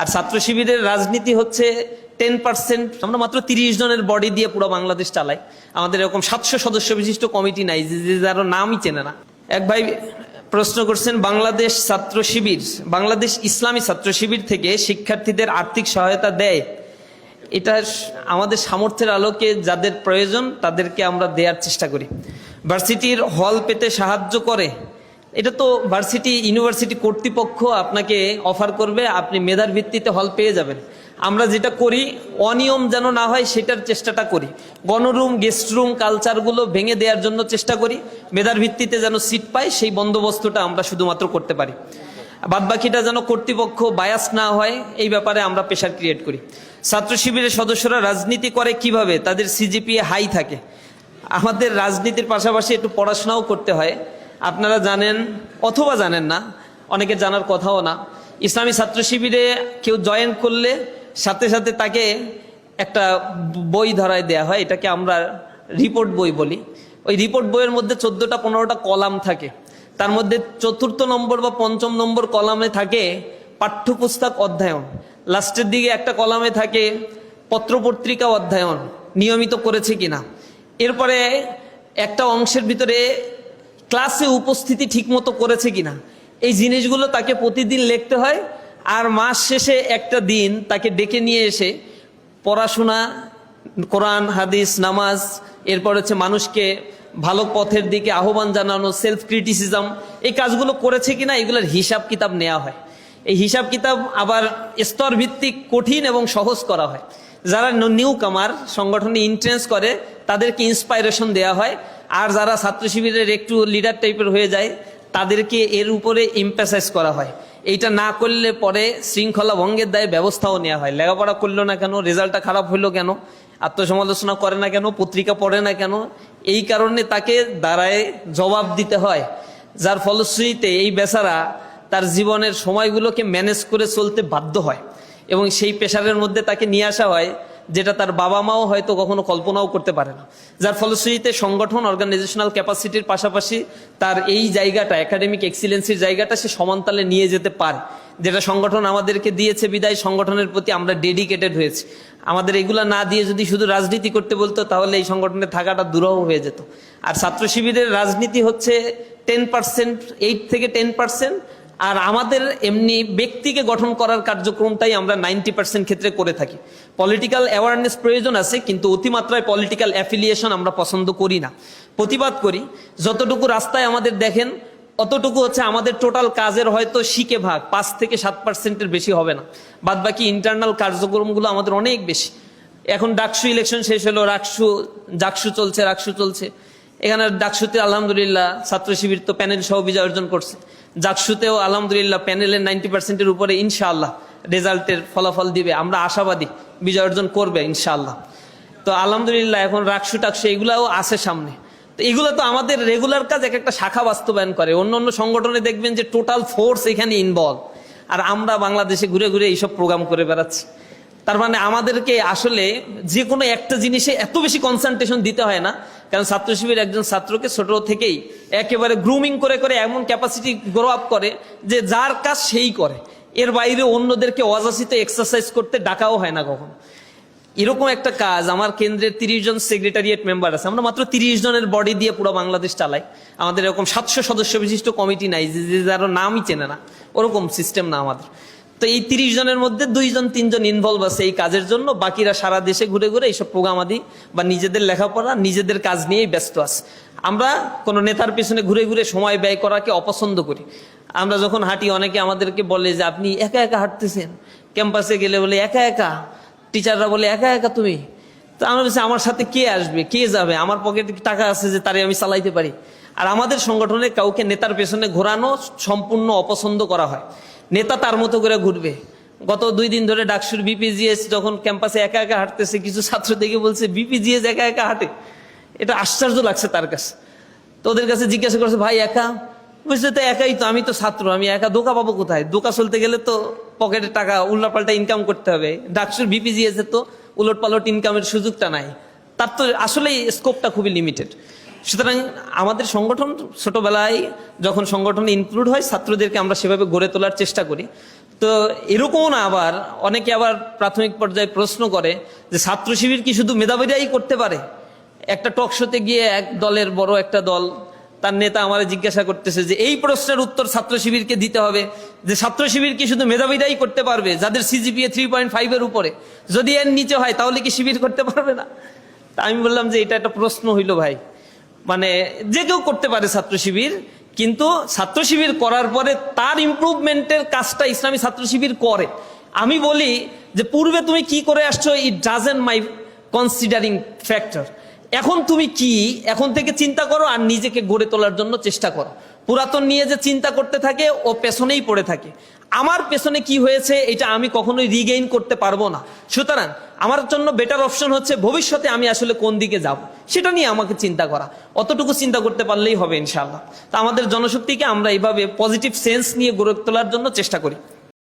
আর ছাত্র শিবিরের রাজনীতি হচ্ছে টেন পার্সেন্ট আমরা মাত্র তিরিশ জনের বডি দিয়ে পুরো বাংলাদেশ চালাই। আমাদের এরকম সাতশো সদস্য বিশিষ্ট কমিটি নাই, যে যে যারও নামই চেনে না। এক ভাই প্রশ্ন করছেন, বাংলাদেশ ছাত্র শিবির, বাংলাদেশ ইসলামী ছাত্র শিবির থেকে শিক্ষার্থীদের আর্থিক সহায়তা দেয়। এটা আমাদের সামর্থ্যের আলোকে যাদের প্রয়োজন, তাদেরকে আমরা দেওয়ার চেষ্টা করি। ভার্সিটির হল পেতে সাহায্য করে। এটা তো ভার্সিটি ইউনিভার্সিটি কর্তৃপক্ষ আপনাকে অফার করবে, আপনি মেধার ভিত্তিতে হল পেয়ে যাবেন। আমরা যেটা করি, অনিয়ম যেন না হয়, সেটার চেষ্টাটা করি। গণরুম গেস্ট রুম কালচারগুলো ভেঙে দেওয়ার জন্য চেষ্টা করি। মেধার ভিত্তিতে যেন সিট পাই, সেই বন্দোবস্তটা আমরা শুধুমাত্র করতে পারি। বাদ বাকিটা যেন কর্তৃপক্ষ বায়াস না হয়, এই ব্যাপারে আমরা প্রেশার ক্রিয়েট করি। ছাত্র শিবিরের সদস্যরা রাজনীতি করে কীভাবে? তাদের সিজিপিএ হাই থাকে। আমাদের রাজনীতির পাশাপাশি একটু পড়াশোনাও করতে হয়। আপনারা জানেন অথবা জানেন না, অনেকে জানার কথাও না। ইসলামী ছাত্র শিবিরে কেউ জয়েন করলে সাথে সাথে তাকে একটা বই ধরায় দেয়া হয়, এটাকে আমরা রিপোর্ট বই বলি। ওই রিপোর্ট বইয়ের মধ্যে চোদ্দোটা পনেরোটা কলাম থাকে। তার মধ্যে চতুর্থ নম্বর বা পঞ্চম নম্বর কলামে থাকে পাঠ্যপুস্তক অধ্যয়ন। লাস্টের দিকে একটা কলামে থাকে পত্রপত্রিকা অধ্যয়ন, নিয়মিত করেছে কিনা। এরপরে একটা অংশের ভিতরে ক্লাসে উপস্থিতি ঠিকমতো করেছে কিনা? এই জিনিসগুলো তাকে প্রতিদিন লিখতে হয়, আর মাস শেষে একটা দিন তাকে ডেকে নিয়ে এসে পড়াশোনা, কোরআন, হাদিস, নামাজ, এরপর হচ্ছে মানুষকে ভালো পথের দিকে আহ্বান জানানো সেলফ ক্রিটিসিজম এই কাজগুলো করেছে কিনা, এগুলোর হিসাব কিতাব নেওয়া হয়। এই হিসাব কিতাব আবার স্তর ভিত্তিক কঠিন এবং সহজ করা হয়। যারা নিউ কামার সংগঠনে ইন্ট্রেন্স করে, তাদেরকে ইন্সপাইরেশন দেওয়া হয়। আর যারা ছাত্র শিবিরের একটু লিডার টাইপের হয়ে যায়, তাদেরকে এর উপরে ইম্পাসাইজ করা হয়। এইটা না করলে পরে শৃঙ্খলা ভঙ্গের দায়ে ব্যবস্থাও নেওয়া হয়। লেখাপড়া করল না কেন? রেজাল্টটা খারাপ হইল কেন? আত্মসমালোচনা করে না কেন? পত্রিকা পড়ে না কেন? এই কারণে তাকে দাঁড়ায় জবাব দিতে হয়। যার ফলশ্রুতিতে এই বেচারা তার জীবনের সময়গুলোকে ম্যানেজ করে চলতে বাধ্য হয়। এবং সেই পেশারের মধ্যে তাকে নিয়ে আসা হয় যেটা তার বাবা মাও হয়তো কখনো কল্পনাও করতে পারে না। যার ফলশ্রুতিতে সংগঠন অর্গানাইজেশনাল ক্যাপাসিটির পাশাপাশি তার এই জায়গাটা একাডেমিক এক্সিলেন্সির জায়গাটা সে সমানতালে নিয়ে যেতে পারে। যেটা সংগঠন আমাদেরকে দিয়েছে বিদায়, সংগঠনের প্রতি আমরা ডেডিকেটেড হয়েছি। আমাদের এগুলা না দিয়ে যদি শুধু রাজনীতি করতে বলতো, তাহলে এই সংগঠনে থাকাটা দুরহ হয়ে যেত। আর ছাত্র শিবিরের রাজনীতি হচ্ছে টেন পার্সেন্ট এইট থেকে টেন পার্সেন্ট আর আমাদের এমনি ব্যক্তিকে গঠন করার কার্যক্রমটাই আমরা নাইনটি পার্সেন্ট ক্ষেত্রে করে থাকি। পলিটিক্যাল অ্যাওয়ারনেস প্রয়োজন আছে, কিন্তু অতিমাত্রায় পলিটিক্যাল অ্যাফিলিয়েশন আমরা পছন্দ করি না। প্রতিবাদ করি, যতটুকু রাস্তায় আমাদের দেখেন, অতটুকু হচ্ছে আমাদের টোটাল কাজের হয়তো শিখে ভাগ, পাঁচ থেকে সাত পার্সেন্টের বেশি হবে না। বাদ বাকি ইন্টারনাল কার্যক্রমগুলো আমাদের অনেক বেশি। এখন ডাকসু ইলেকশন শেষ হলো, রাকসু, জাকসু চলছে, রাকসু চলছে। এখানে ডাকসুতে আলহামদুলিল্লাহ ছাত্র শিবির তো প্যানেল সহ বিজয় অর্জন করছে। জাকসুতেও আলহামদুলিল্লাহ প্যানেলের নাইনটি পার্সেন্টের উপরে ইনশাআল্লাহ রেজাল্টের ফলাফল দিবে। আমরা আশাবাদী বিজয় অর্জন করবে ইনশাআল্লাহ। তো আলহামদুলিল্লাহ এখন রাকসু টাকসু এগুলাও আছে সামনে। তো এগুলো তো আমাদের রেগুলার কাজ, এক একটা শাখা বাস্তবায়ন করে। অন্য অন্য সংগঠনে দেখবেন যে টোটাল ফোর্স এখানে ইনভলভ আর আমরা বাংলাদেশে ঘুরে ঘুরে এইসব প্রোগ্রাম করে বেড়াচ্ছি। তার মানে আমাদেরকে আসলে যে কোনো একটা জিনিসে এত বেশি কনসেন্ট্রেশন দিতে হয় না। কারণ ছাত্র শিবির একজন ছাত্রকে ছোট থেকেই একেবারে গ্রুমিং করে করে এমন ক্যাপাসিটি গ্রো আপ করে যে যার কাজ সেই করে। এর বাইরে অন্যদেরকে অযাচিত এক্সারসাইজ করতে ডাকাও হয় না কখনো। এরকম একটা কাজ, আমার কেন্দ্রের তিরিশ জন সেক্রেটারিয়েট মেম্বার আছে, আমরা মাত্র তিরিশ জনের বডি দিয়ে পুরো বাংলাদেশ চালাই। আমাদের এরকম সাতশো সদস্য বিশিষ্ট কমিটি নাই, যে যে যারও নামই চেনে না। ওরকম সিস্টেম না আমাদের। তো এই তিরিশ জনের মধ্যে দুইজন, তিনজন ইনভলভ আছে এই কাজের জন্য। বাকিরা সারা দেশে ঘুরে ঘুরে এইসব প্রোগ্রাম আদি বা নিজেদের লেখাপড়া, নিজেদের কাজ নিয়েই ব্যস্ত আছে। আমরা কোনো নেতার পিছনে ঘুরে ঘুরে সময় ব্যয় করাকে অপছন্দ করি। আমরা যখন হাঁটি, অনেকে আমাদেরকে বলে যে, আপনি একা একা হাঁটতেছেন? ক্যাম্পাসে গেলে বলে, একা একা। টিচাররা বলে, একা একা তুমি? তো আমরা বলছি, আমার সাথে কে আসবে? কে যাবে? আমার পকেটে টাকা আছে যে তারে আমি চালাইতে পারি? আর আমাদের সংগঠনে কাউকে নেতার পেছনে ঘোরানো সম্পূর্ণ অপছন্দ করা হয়। নেতা তার মতো করে ঘুরবে। গত দুই দিন ধরে ডাকসুর বিপিজিএস যখন ক্যাম্পাসে একা একা হাঁটতেছে, কিছু ছাত্র দেখে বলছে বিপিজিএস একা একা হাঁটে। এটা আশ্চর্য লাগছে তার কাছে। তো ওদের কাছে জিজ্ঞাসা করছে, ভাই, একা? বুঝতে তো একাই তো, আমি তো ছাত্র, আমি একা দোকা পাবো কোথায়? দোকা চলতে গেলে তো পকেটে টাকা, উল্টাপাল্টা ইনকাম করতে হবে। ডাকসুর বিপিজিএস তো উলট পালট ইনকামের সুযোগটা নাই। তার তো আসলেই স্কোপটা খুবই লিমিটেড সুতরাং আমাদের সংগঠন ছোটবেলায় যখন সংগঠন ইনক্লুড হয়, ছাত্রদেরকে আমরা সেভাবে গড়ে তোলার চেষ্টা করি। তো এরকম না আবার, অনেকে আবার প্রাথমিক পর্যায়ে প্রশ্ন করে যে ছাত্র শিবির কি শুধু মেধাবীরাই করতে পারে? একটা টক শোতে গিয়ে এক দলের বড় একটা দল, তার নেতা আমার জিজ্ঞাসা করতেছে যে, এই প্রশ্নের উত্তর ছাত্র শিবিরকে দিতে হবে। যে ছাত্র শিবির কি শুধু মেধাবীরাই করতে পারবে? যাদের সিজিপিএ থ্রি পয়েন্ট ফাইভের উপরে। যদি এর নিচে হয়, তাহলে কি শিবির করতে পারবে না? তা আমি বললাম যে, এটা একটা প্রশ্ন হইল ভাই। মানে যে কেউ করতে পারে ছাত্র শিবির, কিন্তু ছাত্র শিবির করার পরে তার ইম্প্রুভমেন্টের কাজটা ইসলামী ছাত্র শিবির করে। আমি বলি যে পূর্বে তুমি কি করে আসছো it doesn't my considering factor এখন তুমি কি, এখন থেকে চিন্তা করো আর নিজেকে গড়ে তোলার জন্য চেষ্টা করো। পুরাতন নিয়ে যে চিন্তা করতে থাকে, ও পেছনেই পড়ে থাকে। আমার পেছনে কি হয়েছে, এটা আমি কখনোই রিগেইন করতে পারব না। সুতরাং, আমার জন্য বেটার অপশন হচ্ছে, ভবিষ্যতে আমি আসলে কোন দিকে যাব? সেটা নিয়ে আমাকে চিন্তা করা। অতটুকু চিন্তা করতে পারলেই হবে, ইনশাআল্লাহ। তা আমাদের জনশক্তিকে আমরা এইভাবে পজিটিভ সেন্স নিয়ে গড়ে তোলার জন্য চেষ্টা করি।